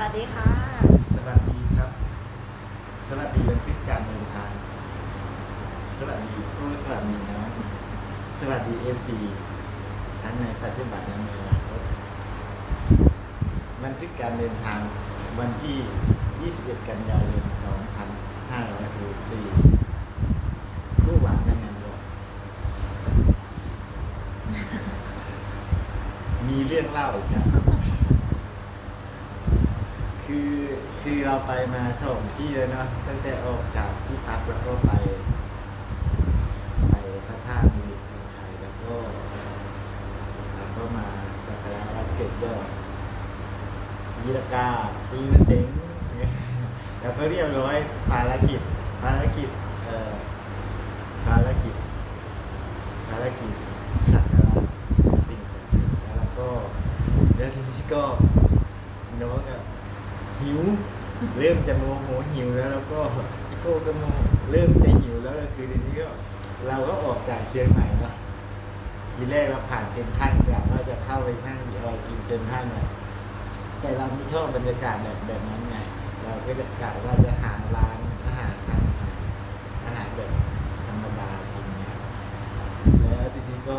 วัสดีค่ะ สวัสดีครับ สวัสดีบันทึกการเดินทาง สวัสดีผู้สวัสดีนะสวัสดีเอฟซีทั้งในปัจจุบันและในอนาคตบันทึกการเดินทางวันที่ 21 กันยายน 2564ผู้หวังกันงานบอกมีเรื่องเล่าอีกครับ คือ คือเราไปมาสองที่เลยเนาะตั้งแต่ออกจากที่พักแล้วก็ไป ไปพระธาตุมีชัยแล้วก็แล้วก็มาสักการะวัดเกศยอดยีรกาปีมะเสงแล้วก็เรียบร้อยภารกิจภารกิจเอ่อภารกิจภารกิจสักการะสิ่งศักดิ์สิทธิ์แล้วก็แล้วทีนี้ก็น้องอะหิว เริ่มจะโมโหหิวแล้วแล้วก็โก้ก็โมเริ่มจะหิวแล้วคือทีนี้ก็เราก็ออกจากเชียงใหม่เนาะทีแรกเราผ่านเซ็นทรัลกะว่าจะเข้าไปนั่งอะไรกินเซ็นทรัลเนี่ยแต่เราไม่ชอบบรรยากาศแบบแบบนั้นไงเราก็จะกะว่าจะหาร้านอาหารทานอาหารแบบธรรมดากินเนี่ยแล้วทีนี้ก็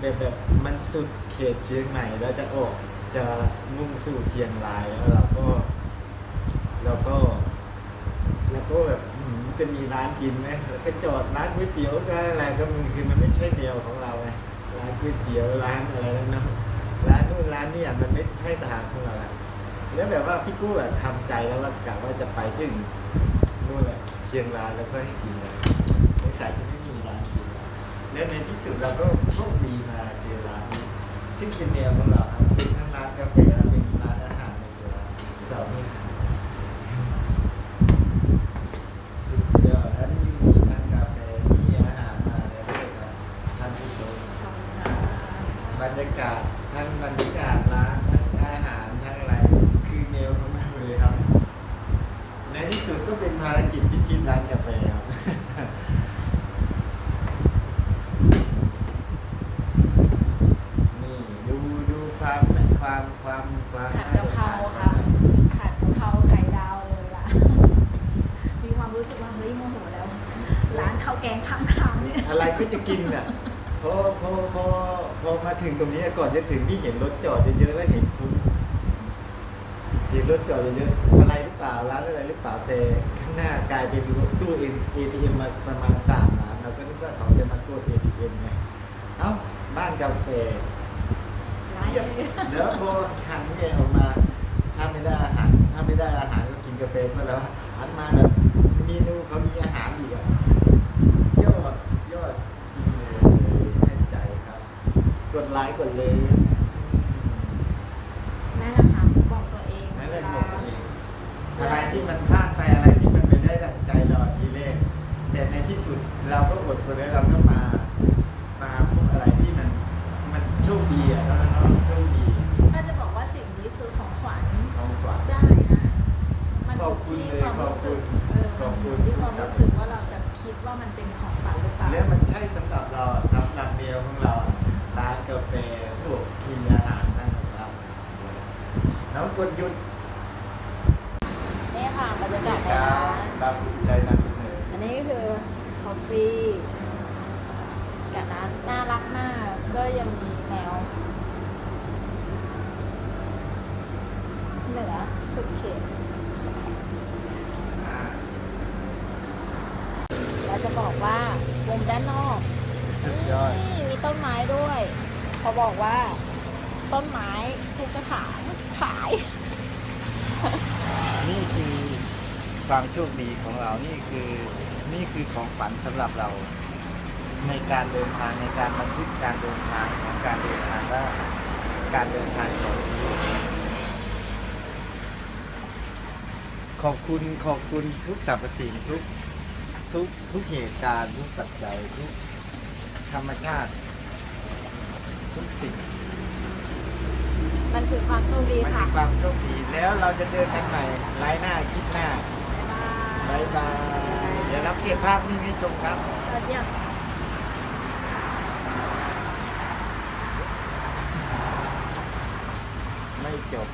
แบบแบบมันสุดเขตเชียงใหม่แล้วจะออกจะมุ่งสู่เชียงรายแล้วเราก็ แล้วก็ แล้วก็แบบจะมีร้านกินไหมแล้วก็จอดร้านก๋วยเตี๋ยวก็อะไรก็มันคือมันไม่ใช่แนวของเราไงร้านก๋วยเตี๋ยวร้านอะไรนั่นเนาะร้านนู่นร้านนี่อะมันไม่ใช่ทางของเราแล้วแบบว่าพี่กู้อะทำใจแล้วว่ากะว่าจะไปถึงนู่นแหละเชียงรายแล้วก็ให้กินเลยในสายที่ไม่มีร้านกินแล้วในที่สุดเราก็โชคดีมาเจอร้านนี้ซึ่งเป็นแนวของเราครับเป็นทั้งร้านกาแฟเป็นร้านอาหารในตัวเราไม่ขาย สุดยอดอันนี้มีทั้งกาแฟมีอาหารมาแล้วด้วยครับท่านผู้ชมบ รยากาศทั้งบรรยากาศร้านทั้งอาหารทั้งอะไรคือแนวของมันเลยครับ ในที่สุดก็เป็นภารกิจพิชิตร้านกาแฟครับ นี่ดูดูความความความความ ผัดกะเพราค่ะผัดกะเพราไข่ดาวเลยล่ะ มีความรู้สึกว่าเฮ้ยโมโหแล้ว ร้านข้าวแกงข้างทางเนี่ย อะไรก็จะกินอะพอพอพอพ อมาถึงตรงนี้ก่อนจะถึงที่เห็นรถจอดเยอะๆแล้วเห็นฟุ้งเห็นรถจอดเยอะๆอะไรหรือเปล่าร้านอะไรหรือเปล่าแต่ข้างหน้ากลายเป็นรถตู้เอทีเอ็มมาประมาณสามล้านเราก็นึกว่าเขาจะมากดเอทีเอ็มไงเอ้าบ้านกาแฟร้านเยี่ยมแล้วพอขันเนี่ยออกมา ถ้าไม่ได้อาหาร ถ้าไม่ได้อาหารก็กินกาแฟเพื่อแล้วหันมาแบบเมนูเขามีอาหารอีกอะยอดยอดจริงเลยแน่ใจครับ ก ดไลค์กดเลยนั่นแหละค่ะบอกตัวเองนั่นแหละบอกตัวเองอะไรที่มันพลาดไปอะไรที่มันไม่ได้ดังใจเราทีแรกแต่ในที่สุดเราก็อดทนแล้วเราก็มา มาพบอะไรที่มัน มันโชคดีอะแล้วเนาะโชคดีถ้าจะบอกว่าสิ่งนี้คือของขวัญของขวัญได้นะมันขอบคุณที่เลยความรู้สึกขอบคุณเออขอบคุณที่ความรู้สึกว่าเราจะคิดว่ามันเป็นของขวัญหรือเปล่าแล้วมันใช่สำหรับเราสำหรับเดียวของเราร้านกาแฟพวกกินอาหารนั่นของเราน้อง กดหยุดนี่ค่ะบรรยากาศในครัร้าบนรับใจนำเสนออันนี้คือคอฟฟี่กับร้านน่ารักมากก็ยังมีแนวเหนือสุดเขตอ่าเราจะบอกว่ามุมด้านนอกสุดยอดนี่มีต้นไม้ด้วย เขาบอกว่าต้นไม้ทุกกระถาง ขาย นี่คือความโชคดีของเรานี่คือนี่คือของฝันสำหรับเรา ในการเดินทางในการบันทึกการเดินทางของการเดินทางและการเดินทางของชีวิตขอบคุณขอบคุณทุกสรรพสิ่งทุกทุกทุกเหตุการณ์ทุกปัจจัยทุกธรรมชาติ ทุกสิ่ง มันคือความโชคดีมันค่ะมีความโชคดีแล้วเราจะเจอกันใหม่ไลฟ์หน้าคลิปหน้าบ๊ายบายบายบายเดี๋ยวเราเก็บภาพนี้ให้ชมครับสวัสดีค่ะไม่จบ